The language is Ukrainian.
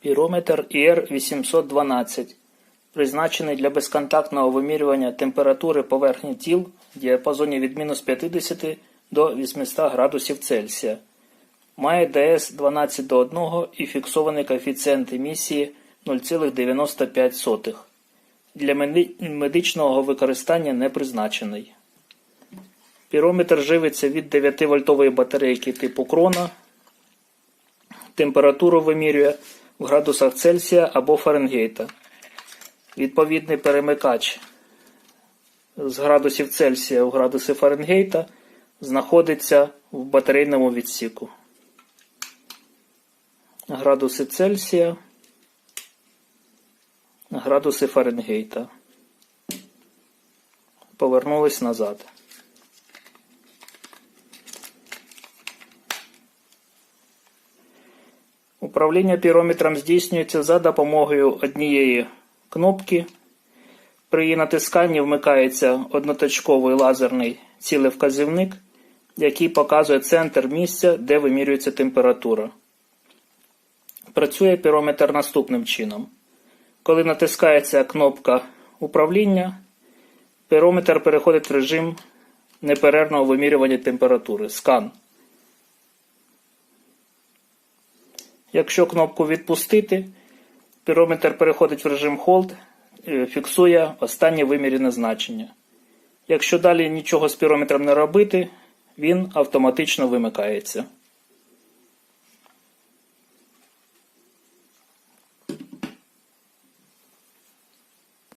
Пірометр ІР-812, призначений для безконтактного вимірювання температури поверхні тіл в діапазоні від мінус 50 до 800 градусів Цельсія. Має ДС 12 до 1 і фіксований коефіцієнт емісії 0,95. Для медичного використання не призначений. Пірометр живиться від 9-вольтової батарейки типу крона. Температуру вимірює в градусах Цельсія або Фаренгейта. Відповідний перемикач з градусів Цельсія в градуси Фаренгейта знаходиться в батарейному відсіку. Градуси Цельсія, градуси Фаренгейта. Повернулись назад. Управління пірометром здійснюється за допомогою однієї кнопки. При її натисканні вмикається одноточковий лазерний цілевказівник, який показує центр місця, де вимірюється температура. Працює пірометр наступним чином. Коли натискається кнопка управління, пірометр переходить в режим неперервного вимірювання температури скан. Якщо кнопку відпустити, пірометр переходить в режим Hold, е, фіксує останнє вимірене значення. Якщо далі нічого з пірометром не робити, він автоматично вимикається.